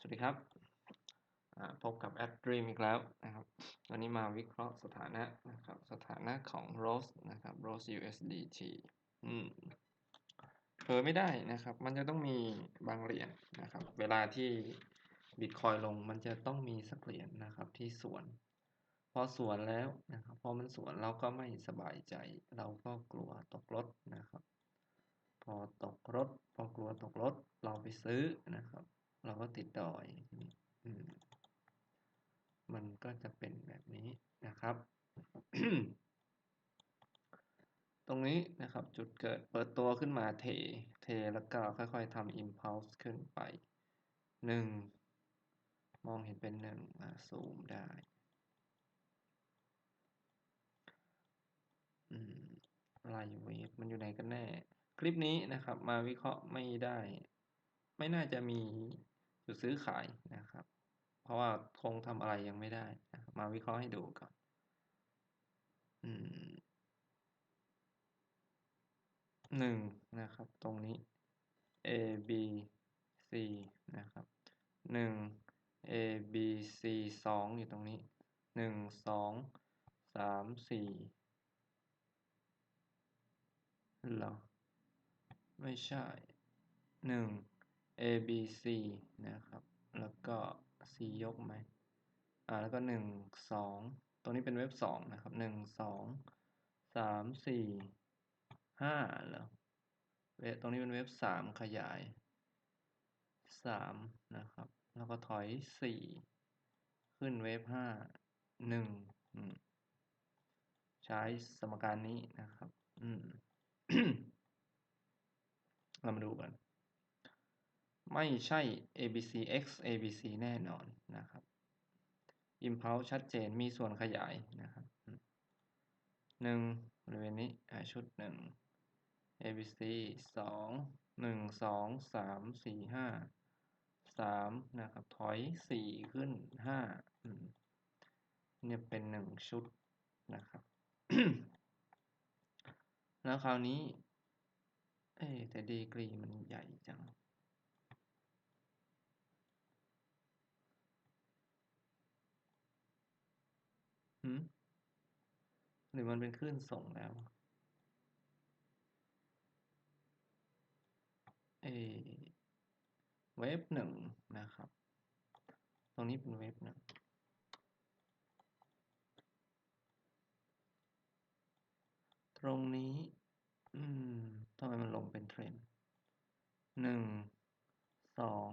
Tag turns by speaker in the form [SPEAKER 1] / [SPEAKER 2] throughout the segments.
[SPEAKER 1] สวัสดีครับพบกับ a d Dream อีกแล้วนะครับ วันนี้มาวิเคราะห์สถานะนะครับ สถานะของ Rose นะครับ Rose USDT อืมเผลอไม่ได้นะครับ มันจะต้องมีบางเหรียญนะครับ เวลาที่ Bitcoin ลงมันจะต้องมีสักเหรียญนะครับที่สวน พอสวนแล้วนะครับ พอมันสวนเราก็ไม่สบายใจ เราก็กลัวตกรถนะครับ พอตกรถ พอกลัวตกรถเราไปซื้อนะครับ เราก็ติดดอยทีนี้มันก็จะเป็นแบบนี้นะครับ ตรงนี้นะครับจุดเกิดเปิดตัวขึ้นมาเท เทแล้วก็ค่อยๆทำ impulse ขึ้นไปหนึ่งมองเห็นเป็นหนึ่งซูมได้อืมไลน์เวฟมันอยู่ไหนกันแน่ คลิปนี้นะครับ มาวิเคราะห์ไม่ได้ ไม่น่าจะมี จุดซื้อขายนะครับ เพราะว่าคงทำอะไรยังไม่ได้นะมาวิเคราะห์ให้ดูก่อน อืมหนึ่งนะครับ ตรงนี้ A B C นะครับหนึ่ง A B C สองอยู่ตรงนี้หนึ่งสองสามสี่หรอ ไม่ใช่หนึ่ง A B C นะครับ แล้วก็ C ยกไหมอ่าแล้วก็หนึ่งสองตรงนี้เป็นเว็บสองนะครับหนึ่งสองสามสี่ห้าเหรอเว็บตรงนี้เป็นเว็บสามขยายสามนะครับ แล้วก็ถอยสี่ขึ้นเว็บห้าหนึ่งใช้สมการนี้นะครับ อืม เรามาดูกัน ไม่ใช่ ABC x ABC แน่นอนนะครับ impulse ชัดเจนมีส่วนขยายนะครับหนึ่งบริเวณนี้ชุดหนึ่ง ABC สองหนึ่งสองสามสี่ห้าสามนะครับ ถอยสี่ขึ้นห้าเนี่ยเป็นหนึ่งชุดนะครับ แล้วคราวนี้ เอ้แต่ดีกรีมันใหญ่จัง หืมหรือมันเป็นคลื่นส่งแล้วเอเวฟหนึ่งนะครับ ตรงนี้เป็นเวฟหนึ่งตรงนี้ อืมทำไมมันลงเป็นเทรนหนึ่ง สอง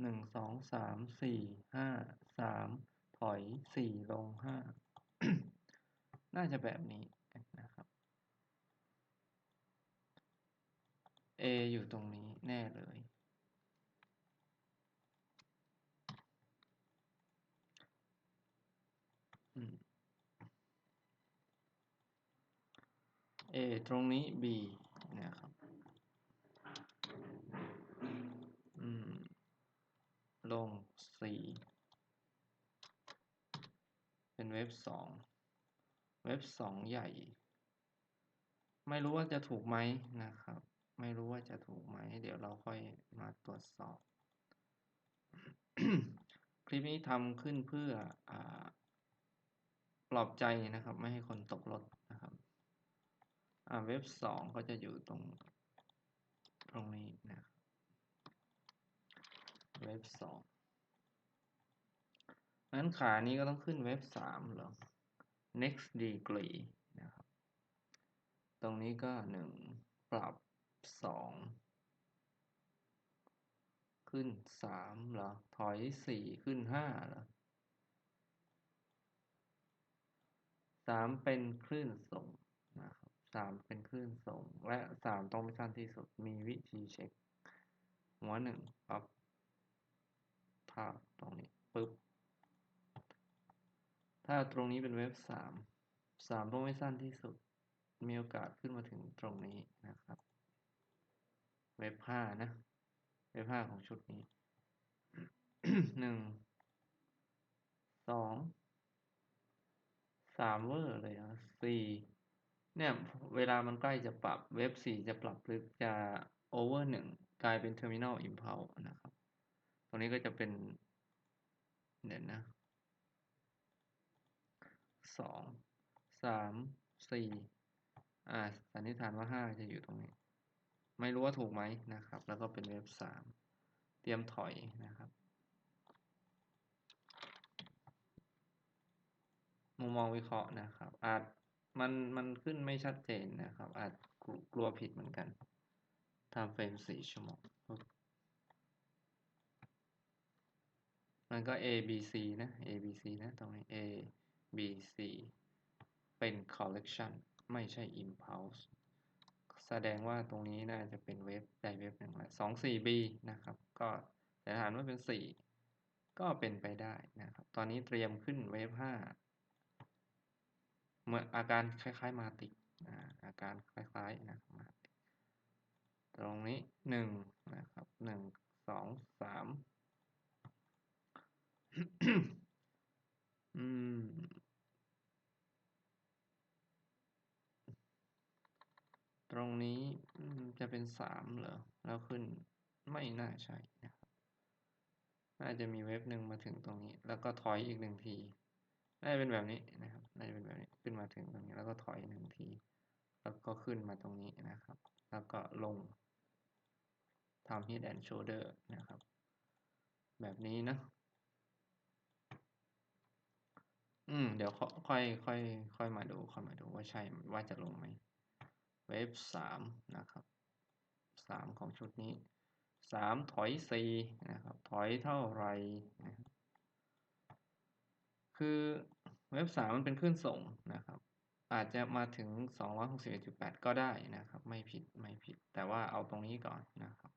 [SPEAKER 1] หนึ่ง สอง สาม สี่ ห้า สาม ถอย สี่ ลงห้า น่าจะแบบนี้นะครับ A อยู่ตรงนี้แน่เลยอืม A ตรงนี้ B นะครับ อืม ลง C เป็นเว็บสอง เว็บสองใหญ่ ไม่รู้ว่าจะถูกไหมนะครับ ไม่รู้ว่าจะถูกไหม เดี๋ยวเราค่อยมาตรวจสอบ คลิปนี้ทำขึ้นเพื่ออปลอบใจนะครับ ไม่ให้คนตกรถนะครับเว็บสองก็จะอยู่ตรงตรงนี้นะเว็บสองนั้นขานี้ก็ต้องขึ้นเว็บสามหรอ next degree นะครับ ตรงนี้ก็หนึ่งปรับสองขึ้นสามเหรอ ถอยสี่ขึ้นห้าเหรอสามเป็นคลื่นส่งนะครับสามเป็นคลื่นส่ง และสามต้องเป็นสั้นที่สุด มีวิธีเช็ค หัวหนึ่งปั๊บภาพตรงนี้ปึ๊บ ถ้าตรงนี้เป็นเว็บสามสามต้องไม่สั้นที่สุด มีโอกาสขึ้นมาถึงตรงนี้นะครับ เว็บห้านะ เว็บห้าของชุดนี้หนึ่งสองสามเวอร์เลยนะสี่เนี่ย เวลามันใกล้จะปรับเว็บสี่จะปรับลึกจะโอเวอร์หนึ่งกลายเป็น Terminal Impulse นะครับ ตรงนี้ก็จะเป็นเดี๋ยวนะ สองสามสี่อ่าสันนิษฐานว่าห้าจะอยู่ตรงนี้ ไม่รู้ว่าถูกไหมนะครับ แล้วก็เป็นเว็บสามเตรียมถอยนะครับ มุมมองวิเคราะห์นะครับ อาจมันมันขึ้นไม่ชัดเจนนะครับ อาจกลัวกลัวผิดเหมือนกันทำเฟรมสี่ชั่วโมงมันก็ A B C นะ A B C นะ ตรงนี้ A B C เป็น collection ไม่ใช่ impulse แสดงว่าตรงนี้น่าจะเป็นเว็บใดเว็บหนึ่งละสองสี่ B นะครับ ก็แต่ฐานว่าเป็นสี่ก็เป็นไปได้นะครับ ตอนนี้เตรียมขึ้นเว็บห้าเมื่ออาการคล้ายๆมาติกอาการคล้ายๆนะครับมาติกตรงนี้หนึ่งนะครับหนึ่งสองสามอืม ตรงนี้จะ เป็นสามเหรอ แล้วขึ้นไม่น่าใช่นะครับ น่าจะมีเว็บหนึ่งมาถึงตรงนี้ แล้วก็ถอยอีกหนึ่งที น่าจะเป็นแบบนี้นะครับ น่าจะเป็นแบบนี้ ขึ้นมาถึงตรงนี้ แล้วก็ถอยหนึ่งที แล้วก็ขึ้นมาตรงนี้นะครับ แล้วก็ลงทำ head and shoulder นะครับ แบบนี้นะ อืม เดี๋ยวค่อยค่อยค่อยมาดู ค่อยมาดูว่าใช่ ว่าจะลงไหมเวฟสามนะครับ สามของชุดนี้สามถอยสี่นะครับถอยเท่าไรนะคือเว็บสามมันเป็นคลื่นส่งนะครับ อาจจะมาถึงสองร้อยหกสิบเอ็ดจุดแปดก็ได้นะครับ ไม่ผิดไม่ผิด แต่ว่าเอาตรงนี้ก่อนนะครับ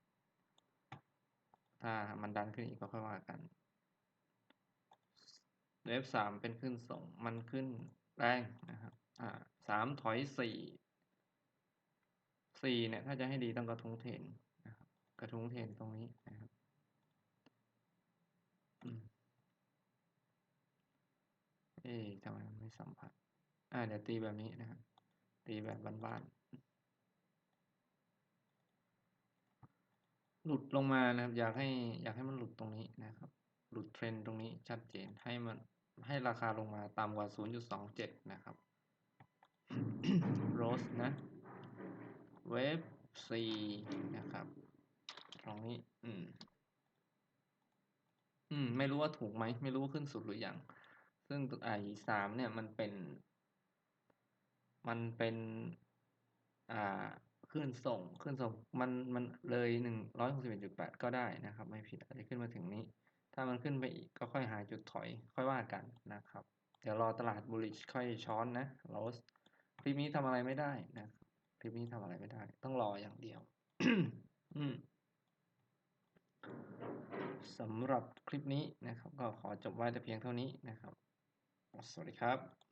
[SPEAKER 1] ถ้ามันดันขึ้นอีกก็ค่อยว่ากันเวฟสามเป็นขึ้นส่งมันขึ้นแรงนะครับอ่าสามถอยสี่ สี่เนี่ยถ้าจะให้ดีต้องกระทุ้งเทนนะครับ กระทุ้งเทนตรงนี้นะครับเอ๊ะทำไมมันไม่สัมผัส อ่าเดี๋ยวตีแบบนี้นะครับ ตีแบบบ้านๆหลุดลงมานะครับ อยากให้ อยากให้มันหลุดตรงนี้นะครับ หลุดเทรนตรงนี้ชัดเจนให้มันให้ราคาลงมาต่ำกว่า 0.27 นะครับโรสนะ เวฟ4นะครับ ตรงนี้ อืม อืม ไม่รู้ว่าถูกไหม ไม่รู้ว่าขึ้นสุดหรือยัง ซึ่งไอ้สามเนี่ยมันเป็น มันเป็น อ่าขึ้นส่งขึ้นส่งมันมันเลยหนึ่งร้อยหกสิบเอ็ดจุดแปดก็ได้นะครับ ไม่ผิดอาจจะขึ้นมาถึงนี้ ถ้ามันขึ้นไปอีกก็ค่อยหาจุดถอย ค่อยว่ากันนะครับ เดี๋ยวรอตลาดบูลลิชค่อยช้อนนะโรสคลิปนี้ทำอะไรไม่ได้นะค ลิปนี้ทำอะไรไม่ได้ ต้องรออย่างเดียวสำหรับคลิปนี้นะครับ ก็ขอจบไว้แต่เพียงเท่านี้นะครับ สวัสดีครับ